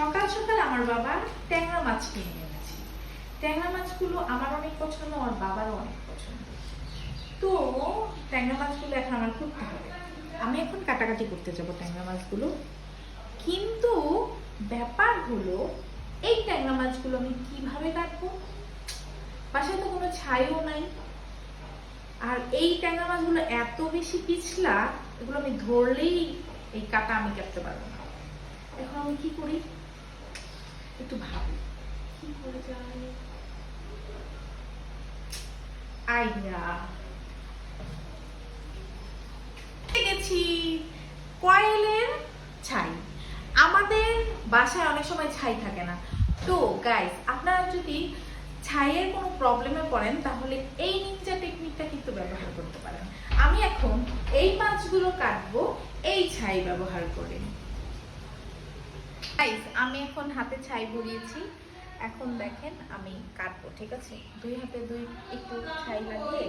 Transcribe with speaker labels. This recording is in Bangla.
Speaker 1: সকাল সকাল আমার বাবা ট্যাংরা মাছ কিনে এনেছে ট্যাংরা মাছগুলো আমার অনেক পছন্দ, আমার বাবারও অনেক পছন্দ। তো ট্যাংরা মাছগুলো এখন আমার করতে হবে আমি এখন কাটাকাটি করতে যাব ট্যাংরা মাছগুলো। কিন্তু ব্যাপার হলো, এই ট্যাংরা মাছগুলো আমি কীভাবে কাটবো? বাসায় তো কোনো ছাইও নাই। আর এই ট্যাংরা মাছগুলো এত বেশি পিছলা, এগুলো আমি ধরলেই এই কাটা আমি কাটতে পারব না। এখন আমি কি করি? একটু ভাবি। কি করে আইডিয়া। গেছি কয়েলের ছাই। আমাদের বাসায় অনেক সময় ছাই থাকে না। তো গাইস আপনারা যদি ছাইয়ের কোনো প্রবলেমে পড়েন তাহলে এই নিনজা টেকনিকটা কিন্তু ব্যবহার করতে পারেন। আমি এখন এই মাছগুলো কাটবো এই ছাই ব্যবহার করে। আমি এখন হাতে ছাই ভরিয়েছি এখন দেখেন আমি কাটবো, ঠিক আছে? দুই হাতে দুই একটু ছাই লাগিয়ে